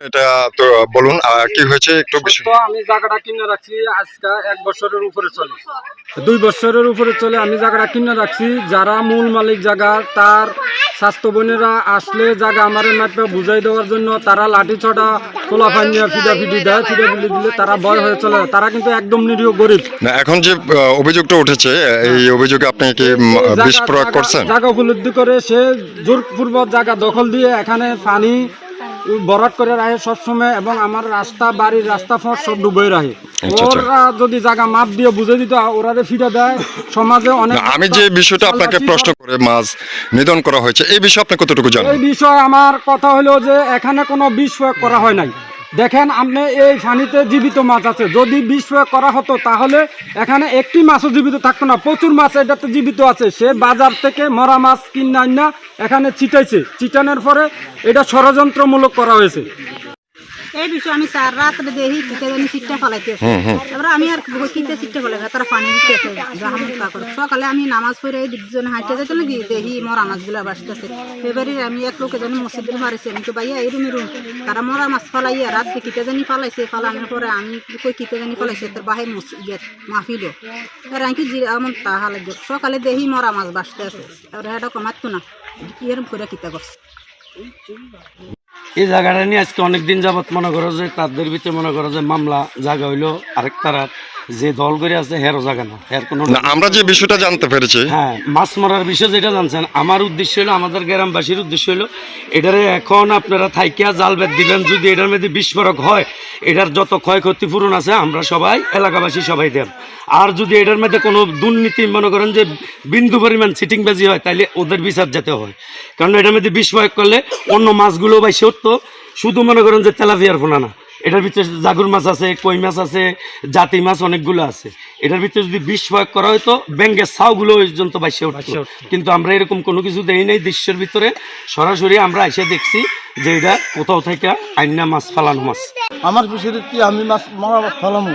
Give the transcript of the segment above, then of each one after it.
এটা তো বলুন কি হয়েছে একটু বেশি। আমি জায়গাটা কিনে রাখছি আজকে এক বছরের উপরে চলে। দুই বছরের উপরে চলে আমি জায়গাটা কিনে রাখছি যারা মূল মালিক জায়গা তার স্বাস্থ্য বোনেরা আসলে জায়গা আমার মাপে বুঝাই দেওয়ার জন্য তারা লাঠি ছটা খোলা ফাইনিয়া ফিডা ফিডি দেয় ফিডা দিলে তারা ভয় হয়ে চলে। তারা কিন্তু একদম নিরীহ গরিব। না এখন যে অভিযোগটা উঠেছে এই অভিযোগে আপনি কি বিষ প্রয়োগ করছেন? জায়গা উপলব্ধি করে সে জোরপূর্বক জায়গা দখল দিয়ে এখানে পানি বরাট করে রাখে সবসময় এবং আমার রাস্তা বাড়ির রাস্তা ফট সব ডুবে রাখে। আচ্ছা, আচ্ছা। ওরা যদি জায়গা মাপ দিয়ে বুঝে দিত ওরা ফিরে দেয়। সমাজে অনেক আমি যে বিষয়টা আপনাকে প্রশ্ন করে মাছ নিধন করা হয়েছে এই বিষয়ে আপনি কতটুকু জানেন? এই বিষয়ে আমার কথা হলো যে এখানে কোনো বিষ প্রয়োগ করা হয় নাই। দেখেন আপনি এই ফানিতে জীবিত মাছ আছে। যদি বিষ প্রয়োগ করা হতো তাহলে এখানে একটি মাছও জীবিত থাকতো না। প্রচুর মাছ এটাতে জীবিত আছে। সে বাজার থেকে মরা মাছ কিনে না এখানে ছিটাইছে। ছিটানোর পরে এটা ষড়যন্ত্রমূলক করা হয়েছে। এই বিষয়ে আমি চার রাত দেখি কিতে জানি সিটটা ফলাইতেছে এবার আমি আর কিতে সিটটা ফলাই তারা পানি দিতেছে সকালে আমি নামাজ পড়ে এই দুজন হাঁটতে যেতে লাগি দেখি মরা মাছগুলা বাসতেছে এবারে আমি এক লোকে জানি মসজিদে মারিছে আমি তো ভাইয়া এই রুমে রুম। তারা মরা মাছ ফলাইয়া রাত কিতে জানি ফালাইছে ফালানোর পরে আমি কই কিতে জানি ফলাইছে তোর বাহে মসজিদ মাহফিল এর আমি কি জি এমন তাহা লাগবে? সকালে দেখি মরা মাছ বাসতে আছে। এবার এটা কমাতো না এরম করে কিতা করছে? এই জায়গাটা নিয়ে আজকে অনেক দিন যাবত মনে করো যে তাদের ভিতরে মনে করো যে মামলা জায়গা হইল আরেক তারা যে দল করে আছে হেরও জায়গা না হের কোনো না আমরা যে বিষয়টা জানতে পেরেছি। হ্যাঁ মাছ মারার বিষয় যেটা জানছেন আমার উদ্দেশ্য হলো আমাদের গ্রামবাসীর উদ্দেশ্য হলো এটারে এখন আপনারা থাইকিয়া জাল বেদ দিবেন যদি এটার মধ্যে বিস্ফোরক হয় এটার যত ক্ষয়ক্ষতি পূরণ আছে আমরা সবাই এলাকাবাসী সবাই দেব। আর যদি এটার মধ্যে কোনো দুর্নীতি মনে করেন যে বিন্দু পরিমাণ সিটিংবাজি হয় তাহলে ওদের বিচার যেতে হয়। কারণ এটার মধ্যে বিস্ফোরক করলে অন্য মাছগুলো বা সত্য শুধু মনে করেন যে তেলাপিয়ার ফোনা না। এটার ভিতরে জাগুর মাছ আছে কই মাছ আছে জাতি মাছ অনেকগুলো আছে। এটার ভিতরে যদি বিষ প্রয়োগ করা হয়তো ব্যাঙ্গের ছাউগুলো পর্যন্ত বাইসে উঠছে কিন্তু আমরা এরকম কোনো কিছু দেই নাই দৃশ্যের ভিতরে। সরাসরি আমরা এসে দেখছি যে এটা কোথাও থেকে আইনা মাছ ফালানো মাছ। আমার ফিশারিত কি আমি মাছ মরা মাছ ফেলামু?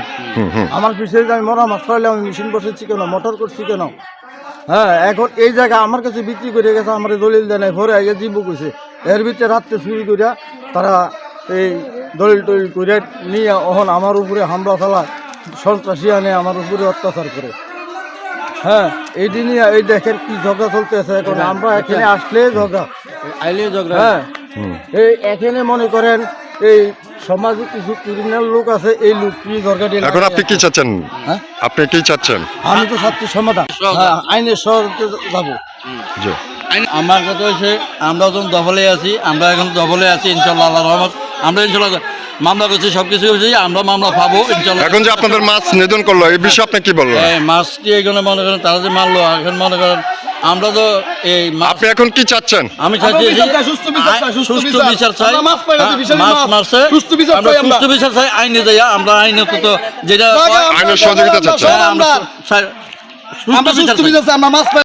আমার ফিশারিতে আমি মরা মাছ ফেলালে আমি মেশিন বসেছি কেন? মোটর করছি কেন? হ্যাঁ এখন এই জায়গা আমার কাছে বিক্রি করে গেছে আমার দলিল দেয় নাই ভরে আগে জীব কইছে। এর ভিতরে রাত্রে চুরি করিয়া তারা এই দলিল টলিল করিয়া নিয়ে ওহন আমার উপরে হামলা চালায়। সন্ত্রাসী আনে আমার উপরে অত্যাচার করে। হ্যাঁ এই দিনই এই দেখেন কি ঝগড়া চলতেছে এখন। আমরা এখানে আসলে ঝগড়া। আইলে ঝগড়া। হ্যাঁ এই এখানে মনে করেন এই সমাজে কিছু ক্রিমিনাল লোক আছে এই লোক কি দরকার এখন আপনি কি চাচ্ছেন? হ্যাঁ? আপনি কি চাচ্ছেন? আমি তো ছাত্রী সমাধান। হ্যাঁ, আইনের সহজে যাব। জি। আমার কথা হচ্ছে আমরা যখন দফলে আছি আমরা এখন দফলে আছি ইনশাল্লাহ আল্লাহ রহমত। আমরা ইনশাল্লাহ মামলা করছি সব কিছু আমরা মামলা পাবো ইনশাল্লাহ এখন যে আপনাদের মাছ নিধন করল এই বিষয়ে আপনি কি বলবেন এই মাছটি এখানে মনে করেন তারা যে মারলো এখন মনে করেন আমরা তো এই আপনি এখন কি চাচ্ছেন আমি চাই, সুস্থ বিচার চাই, সুস্থ সুস্থ বিচার। বিচার চাই আমরা মাছ পাই না, হ্যাঁ, বিচারি মাছ। মারছে সুস্থ বিচার চাই আমরা। সুস্থ বিচার চাই আইনে যাইয়া আমরা আইনে তো যেটা আইনের সহযোগিতা চাচ্ছেন হ্যাঁ, আমরা সুস্থ বিচার চাই। আমরা মাছ